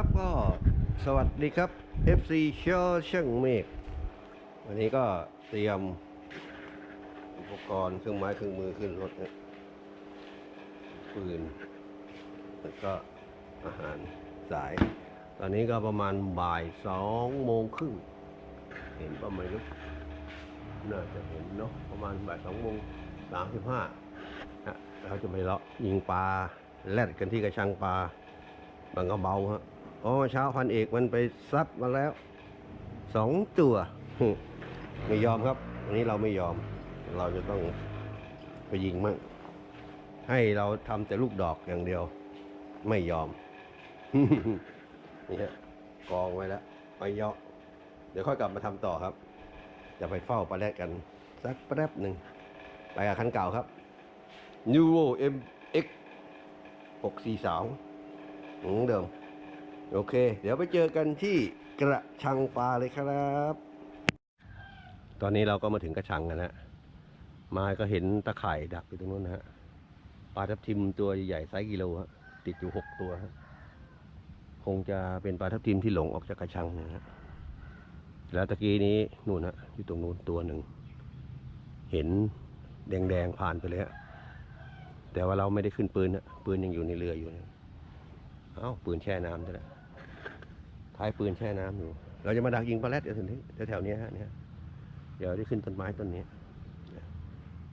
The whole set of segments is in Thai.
ครับก็สวัสดีครับ FC เชอช่างเมฆวันนี้ก็เตรียมอุปกรณ์เครื่องไม้เครื่องมือขึ้นรถปืนแล้วก็อาหารสาย ตอนนี้ก็ประมาณบ่ายสองโมงครึ่งเห็นประมาณนี้น่าจะเห็นเนาะประมาณบ่ายสองโมงสามสิบห้าเราจะไปเลาะยิงปลาแลดกันที่กระชังปลามันก็เบาฮะ อ๋อเช้าพันเอกมันไปซัดมาแล้วสองตัวไม่ยอมครับ วันนี้เราไม่ยอม เราจะต้องไปยิงมั่งให้เราทำแต่ลูกดอกอย่างเดียว ไม่ยอมนี่ฮะกองไว้แล้วไปเยาะเดี๋ยวค่อยกลับมาทำต่อครับ จะไปเฝ้าปลาแรดกัน สักแป๊บหนึ่งไปกับคันเก่าครับ Nuvo MX 642เหมือนเดิม โอเค เดี๋ยวไปเจอกันที่กระชังปลาเลยครับ ตอนนี้เราก็มาถึงกระชังกันนะมาก็เห็นตะข่ายดักอยู่ตรงนู้นนะฮะปลาทับทิมตัวใหญ่ไซส์กิโลฮะติดอยู่หกตัวฮะคงจะเป็นปลาทับทิมที่หลงออกจากกระชังนะฮะแล้วตะกี้นี้นู่นฮะอยู่ตรงนู้นตัวหนึ่งเห็นแดงๆผ่านไปเลยฮะแต่ว่าเราไม่ได้ขึ้นปืนฮะปืนยังอยู่ในเรืออยู่นะเอ้าปืนแช่น้ำซะแล้ว ท้ายปืนแช่น้ำอยู่ เราจะมาดักยิงปลาแรดเดี๋ยวถึงที่แถวๆนี้ฮะเนี่ย เดี๋ยวได้ขึ้นต้นไม้ต้นนี้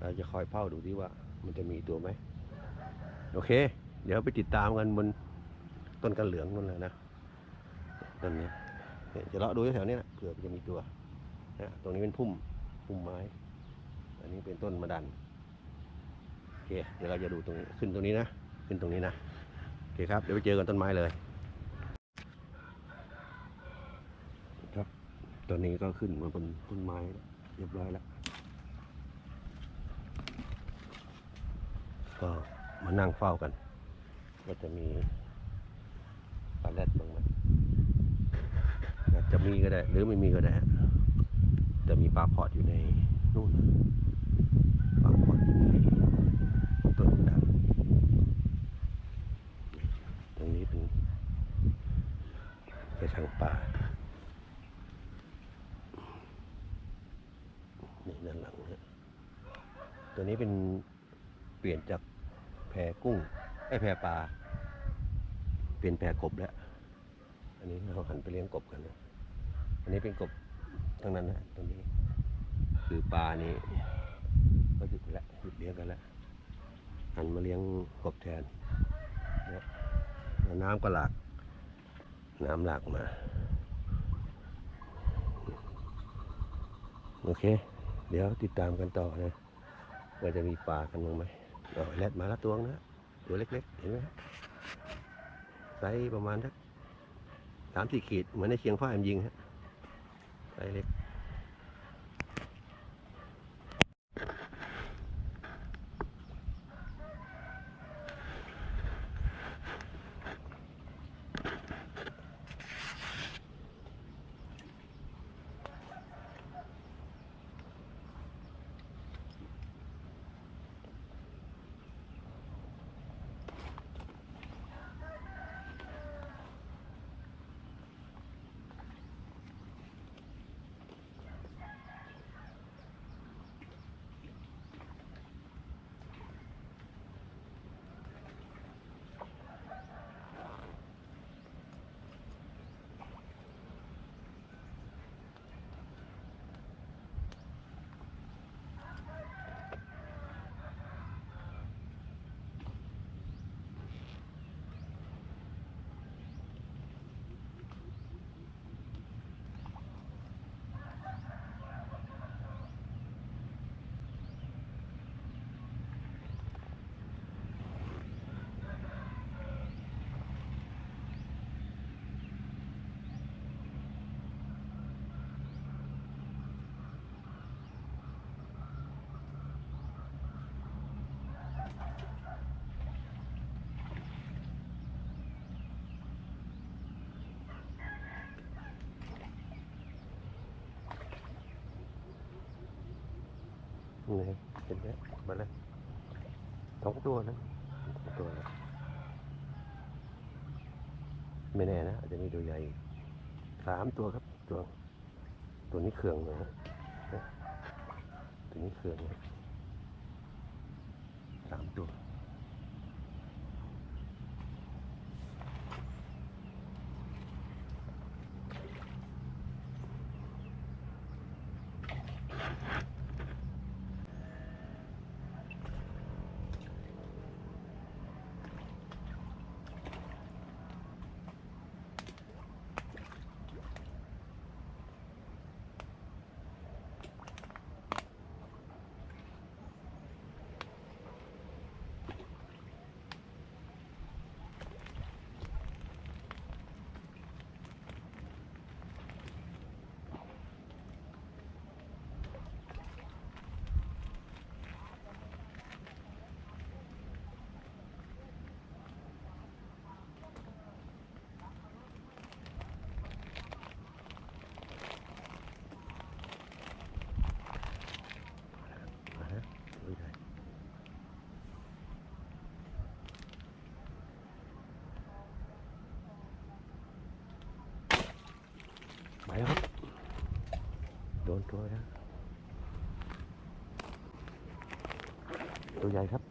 เราจะคอยเฝ้าดูที่ว่า มันจะมีตัวไหม โอเค เดี๋ยวไปติดตามกันบนต้นกันเหลืองนั่นแหละนะต้นนี้จะเลาะดูแถวๆนี้นะเผื่อจะมีตัวนะตรงนี้เป็นพุ่มพุ่มไม้ อันนี้เป็นต้นมะดัน โอเค เดี๋ยวเราจะดูตรงนี้ ขึ้นตรงนี้นะ ขึ้นตรงนี้นะ โอเคครับ เดี๋ยวไปเจอกันต้นไม้เลย ครับ ตอนนี้ก็ขึ้นมาบนต้นไม้เรียบร้อยแล้ว ก็มานั่งเฝ้ากันว่าจะมีปลาแรดบ้างไหมาจะมีก็ได้ หรือไม่มีก็ได้ แต่มีปลาพอดอยู่ในนู่นปลาพอดอยู่ในต้นดำตรงนี้เป็นกระชังป่า นี่ด้านหลังนี่ยตัวนี้เป็นเปลี่ยนจากแพกุ้งไอ้แพปลาเปลี่ยนแพกบแล้ว อันนี้เราหันไปเลี้ยงกบกันนะอันนี้เป็นกบทั้งนั้นนะตรงนี้ คือปลานี่ก็หยุดแล้วหยุดเลี้ยงกันแล้วหันมาเลี้ยงกบแทนแล้วน้ำก็หลาก น้ำหลากมา โอเค เดี๋ยวติดตามกันต่อนะว่าจะมีปลากันบ้างไหมอ๋อแรดมาละตัวนะตัวเล็กๆ เห็นไหมครับไซส์ประมาณสักสามสี่ขีด เหมือนในเชียงฟ้าแอมยิงฮะไซส์เล็ก นี่เห็นไหมมาเลยสองตัวนะสองตัวนะไม่แน่นะอาจจะมีตัวใหญ่สามตัวครับตัวตัวนี้เคืองเลยฮะตัวนี้เคืองสามตัว มาแล้วตัวใหญ่ ไปแล้วครับโดนตัวแล้วตัวใหญ่ครับ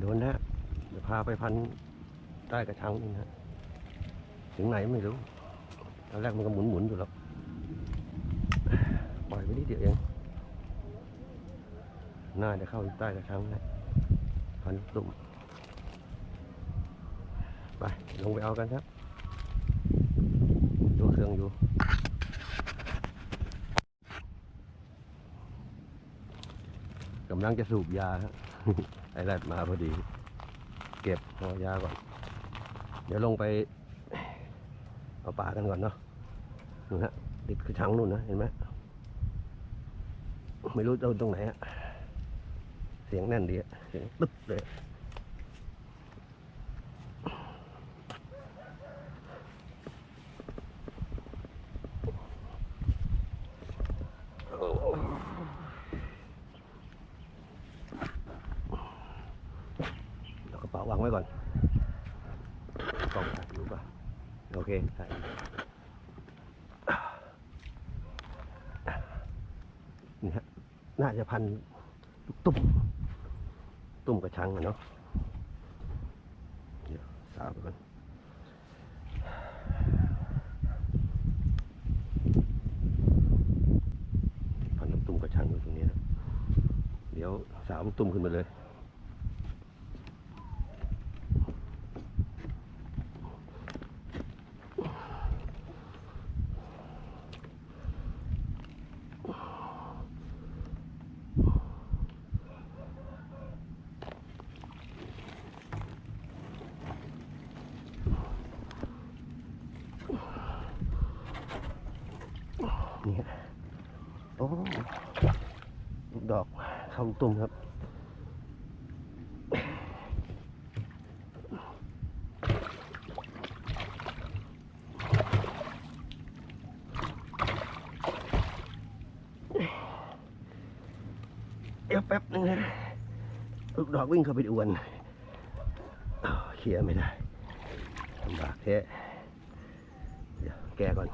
โดนนะเดี๋ยวพาไปพันใต้กระชังนี่นะถึงไหนไม่รู้ตอนแรกมันก็หมุนหมุนๆอยู่หรอกปล่อยไปนิดเดียวเองน่าจะเข้าใต้กระชังนะพันตุ่มไปลงไปเอากันครับตัวเครื่องอยู่กำลังจะสูบยาครับ ไอ้แรดมาพอดี เก็บพอยาก่อน เดี๋ยวลงไปเอาปลากันก่อนเนาะนู่นฮะติดกระชังนู่นนะเห็นไหมไม่รู้จะเอาตรงไหนอะเสียงแน่นดีอะเสียงตึ๊บเลยโอ้เอากระเป๋าวางไว้ก่อนกล้องถ่ายรูปป่ะโอ เคถ่ายนี่ฮะน่าจะพันตุ่มตุ่มกระชังอะเนาะเดี๋ยวสาวไปก่อนพันลูกตุ่มกระชังอยู่ตรงนี้นะ เดี๋ยวสาวลูกตุ่มขึ้นมาเลย นี่ฮะโอ้ลูกดอก เขาลูกตุ่มครับเดี๋ยวแป๊บนึงนะลูกดอกวิ่งเข้าไปอวนเคลียร์ไม่ได้ลำบากแท้เดี๋ยวแก้ก่อน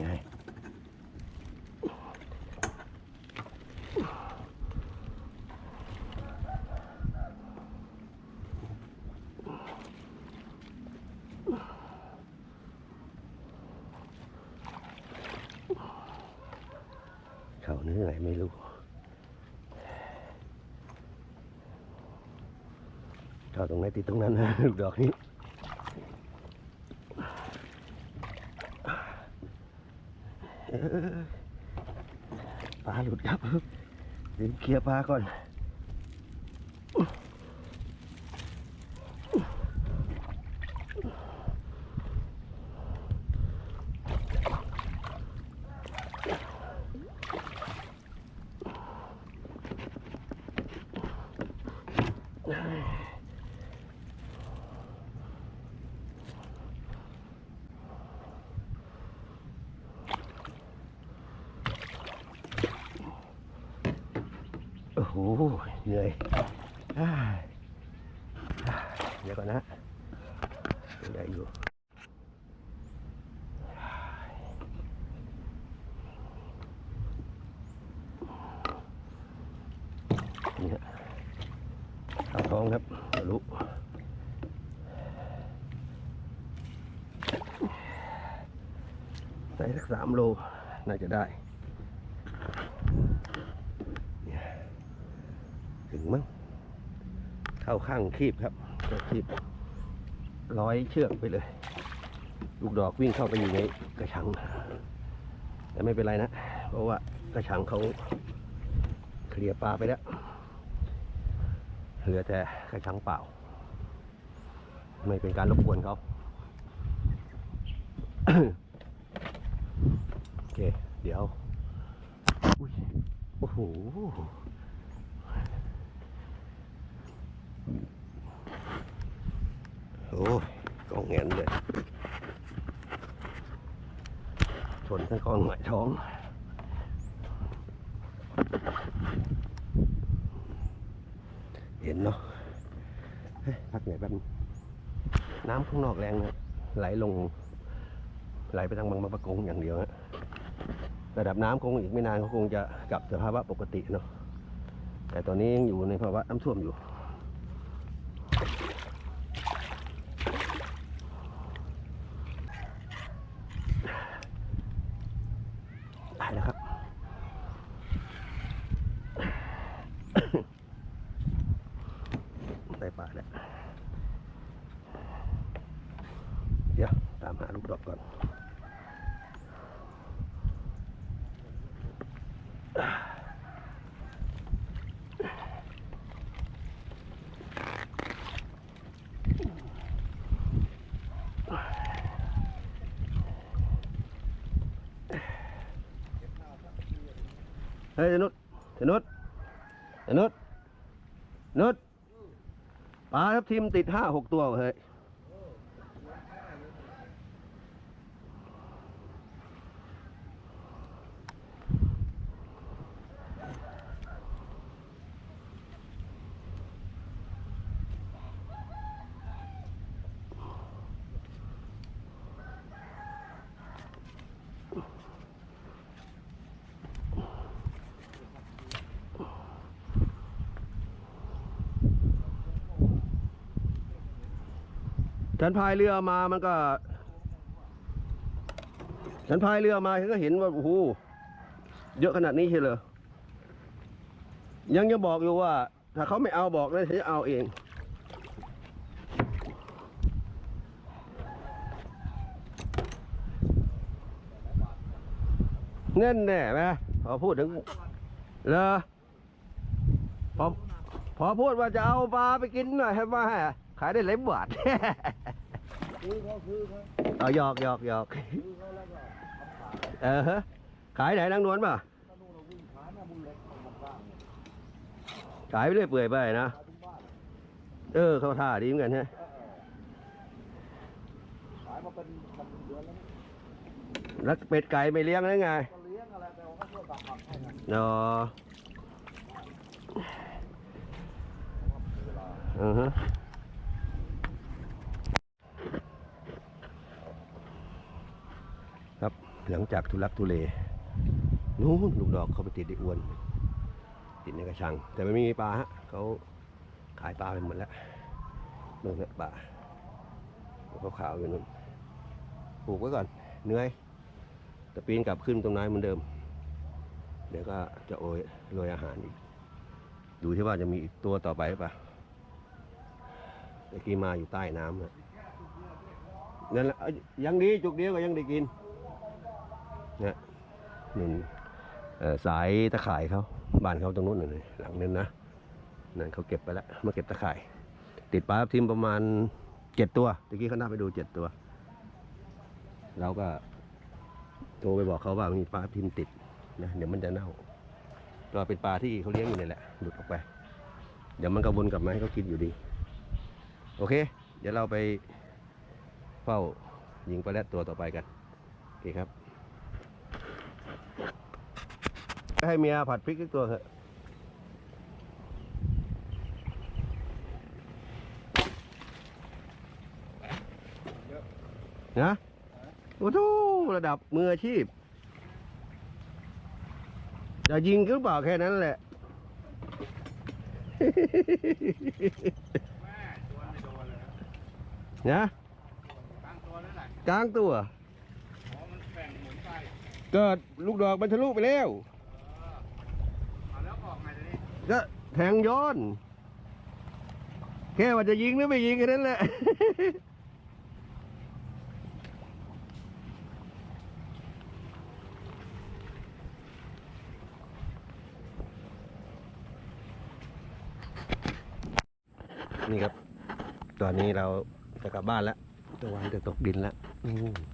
ไง เขาเนื้อไหนไม่รู้ เข้าตรงไหนติดตรงนั้นนะลูกดอกนี้ปลาหลุดครับเดี๋ยวเคลียร์ปลาก่อน หเหนื่อยอ้ายเดี๋ยวก่อนนะยังได้อยู่นี่ฮะเอาท้องครับทะลุใส่สักสามโล น่าจะได้ ถึงมั้งเข้าข้างคีบครับก็คีบร้อยเชือกไปเลย ลูกดอกวิ่งเข้าไปอยู่ในกระชัง แต่ไม่เป็นไรนะ เพราะว่ากระชังเขาเคลียร์ปลาไปแล้วเหลือแต่กระชังเปล่า ไม่เป็นการรบกวนเขาโอเค เดี๋ยวอุ้ยโอ้โห โอ้ยกล้องแงนเลย นทั้งกล้อหมายท้องเห็นเนาะพักไหนอยแป๊บนึงน้ำข้างนอกแรงนะไหลลง ไหลไปทางบางมะปะกงอย่างเดียวฮะระดับน้ำคงอีกไม่นานก็คงจะกลับสภาวะปกติเนาะแต่ตอนนี้ยังอยู่ในภาวะน้ำท่วมอยู่ ได้แล้วครับ ได้ปลาแล้ว เดี๋ยว ตามหาลู ก่อน เฮ้ยนุชนุชนุชนุชปลาทับทิมติดห้าหกตัวเฮ้ย ฉันพายเรือมามันก็ ฉันพายเรือมาฉันก็เห็นว่าโอ้โหเยอะขนาดนี้เชียวเหรอยังจะบอกอยู่ว่า ถ้าเขาไม่เอาบอกเลยฉันจะเอาเองเงินแน่ไหมพอพูดถึงเลอพอพอพูดว่าจะเอาปลาไปกินหน่อยให้มาให้ายได้หลายบาท ซื้อเขาซื้อเขาเอาหยอกหยอกหยอกซื้อเขาแล้วก็ทำขายเออฮะขายไหนนางนวลป่ะ ถ้านู่นเราวิ่งขายหน้าบุญเล็กมันบ้างเนี่ยขายไปเรื่อยเปื่อยไปนะ ขายถึงบ้านเออ เขาท่าดีเหมือนกันฮะ เออเออขายมาเป็นมันเป็นเดือนแล้วนี่แล้วเป็ดไก่ไม่เลี้ยงได้ไงก็เลี้ยงอะไรแต่ว่าก็ช่วยตักผักให้ไงเนาะเวลา อือฮะครับ หลังจากทุลักทุเลนู้นลูกดอกเขาไปติดไอ้อ้วน ติดในกระชัง แต่ไม่มีปลาฮะเขาขายปลาไปหมดแล้วนู่นนะปลาเขาขาวๆอยู่นู่นปลูกไว้ก่อนเหนื่อยแต่ปีนกลับขึ้นตรงนั้นเหมือนเดิม เดี๋ยวก็จะโอยโรยอาหารอีก ดูที่ว่าจะมีอีกตัวต่อไปปล่ามื่อกี้มาอยู่ใต้น้ำนะนั่นแหละยยังดีจุกเดียวก็ยังได้กิน เนี่ยนุ่นสายตะข่ายเขาบ้านเขาตรงนู้นน่ะหลังนึงนะนั่นเขาเก็บไปแล้วมาเก็บตะข่าย ติดปลาทิมประมาณเจ็ดตัวตะกี้เขานับไปดูเจ็ดตัวเราก็โทรไปบอกเขาว่ามีปลาทิมติดนะเดี๋ยวมันจะเน่าก็เป็นปลาที่เขาเลี้ยงอยู่นี่แหละหลุดออกไป เดี๋ยวมันก็วนกลับมาให้เขากินอยู่ดี โอเค เดี๋ยวเราไปเฝ้ายิงปลาแรดตัวต่อไปกันโอเคครับ ให้เมียผัดพริกสักตัวเถอะนะโอ้โหระดับมืออาชีพจะยิงหรือเปล่าแค่นั้นแหละแม่ชวนไม่โดนเลยนะนะตั้งตัวนั่นแหละกลางตัว อ๋อมันแบ่งหมุนไป เกิดลูกดอกมันทะลุไปแล้วเอาแล้วออกไงทีนี้ก็แทงย้อน แค่ว่าจะยิงหรือไม่ยิงแค่นั้นแหละ นี่ครับ ตอนนี้เราจะกลับบ้านแล้วตะวันจะตกดินแล้วอืม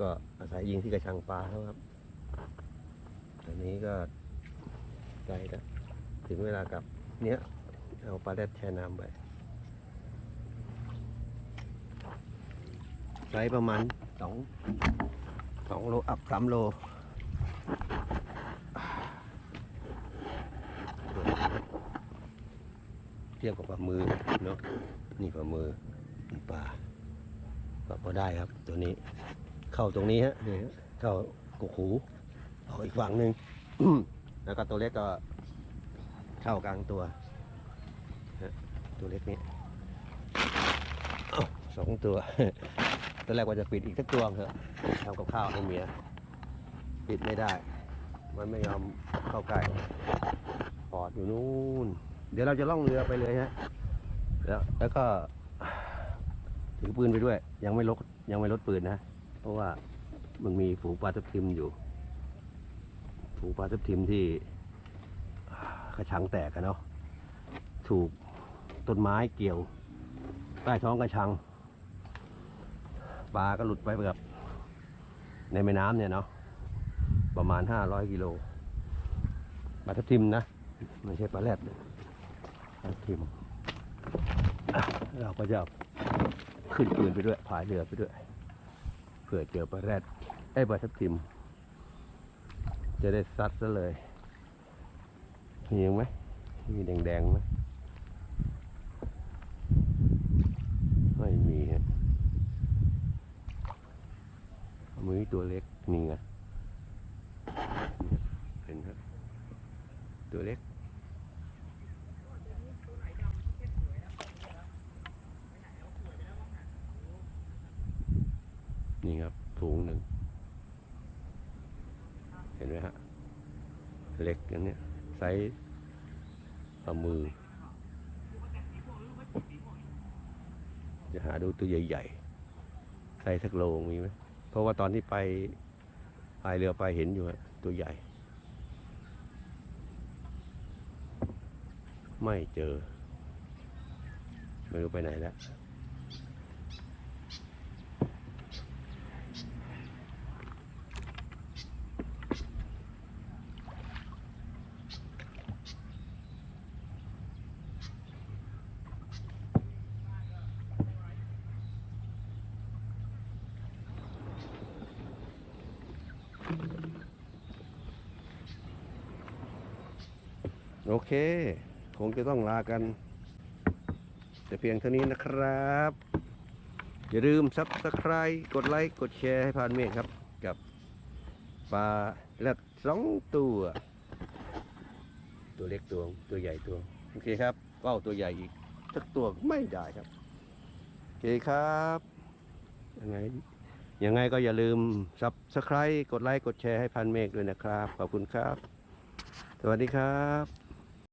ก็อาศัยยิงที่กระชังปลาครับตอนนี้ก็ใกล้แล้วถึงเวลากลับเนี้ยเอาปลาแรดแช่น้ำไปไซส์ประมาณสองสองโลอัพสามโลเทียบกับฝ่ามือเนาะนี่ฝ่ามือนี่ปลาก็พอได้ครับตัวนี้ เข้าตรงนี้ฮะนี่เข้ากกหูออีกฝั่งหนึ่ง แล้วก็ตัวเล็กก็เข้ากลางตัวตัวเล็กนี้สองตัวตอนแรกว่าจะปิดอีกสักตัวเถอะทำกับข้าวให้เมียปิดไม่ได้ มันไม่ยอมเข้าใกล้ปอดอยู่นู่น เดี๋ยวเราจะล่องเรือไปเลยฮะแล้วแล้วก็ถือปืนไปด้วย ยังไม่ลดยังไม่ลดปืนนะ ราะว่ามันมีฝูงปลาทับทิมอยู่ ฝูงปลาทับทิมที่กระชังแตกอะเนาะถูกต้นไม้เกี่ยว ใต้ท้องกระชัง ปลาก็หลุดไปกับ ในแม่น้ำเนี่ยเนาะประมาณห้าร้อยกิโลปลาทับทิมนะไม่ใช่ปลาแรดปลาทับทิมเราก็จะขึ้นปืนไปด้วยพายเรือไปด้วย เผื่อเจอปลาแรดไอ้ปลาทับทิม จะได้ซัดซะเลยมีไหมมีแดงๆไหมมีฮะมือตัวเล็กนี่ไงเห็นครับตัวเล็ก นี่ครับฝูงหนึ่ง เห็นไหมฮะ เล็กกัน เนี่ยไซส์ฝ่ามือ จะหาดูตัวใหญ่ๆไซส์สักโลมีไหมเพราะว่าตอนที่ไปพายเรือไปเห็นอยู่ฮะตัวใหญ่ ไม่เจอ ไม่รู้ไปไหนแล้ว โอเค คงจะต้องลากัน แต่เพียงเท่านี้นะครับ อย่าลืมซับสไคร b ์กดไลค์ กดแชร์ให้พานเมฆครับ กับปลาแรดสองตัว ตัวเล็กตัว ตัวใหญ่ตัว โอเคครับเป้าตัวใหญ่อีกสักตัวไม่ได้ครับ โอเคครับยังไง ยังไงก็อย่าลืมซับสไคร b ์กดไลค์ กดแชร์ให้พันเมฆด้วยนะครับ ขอบคุณครับ สวัสดีครับ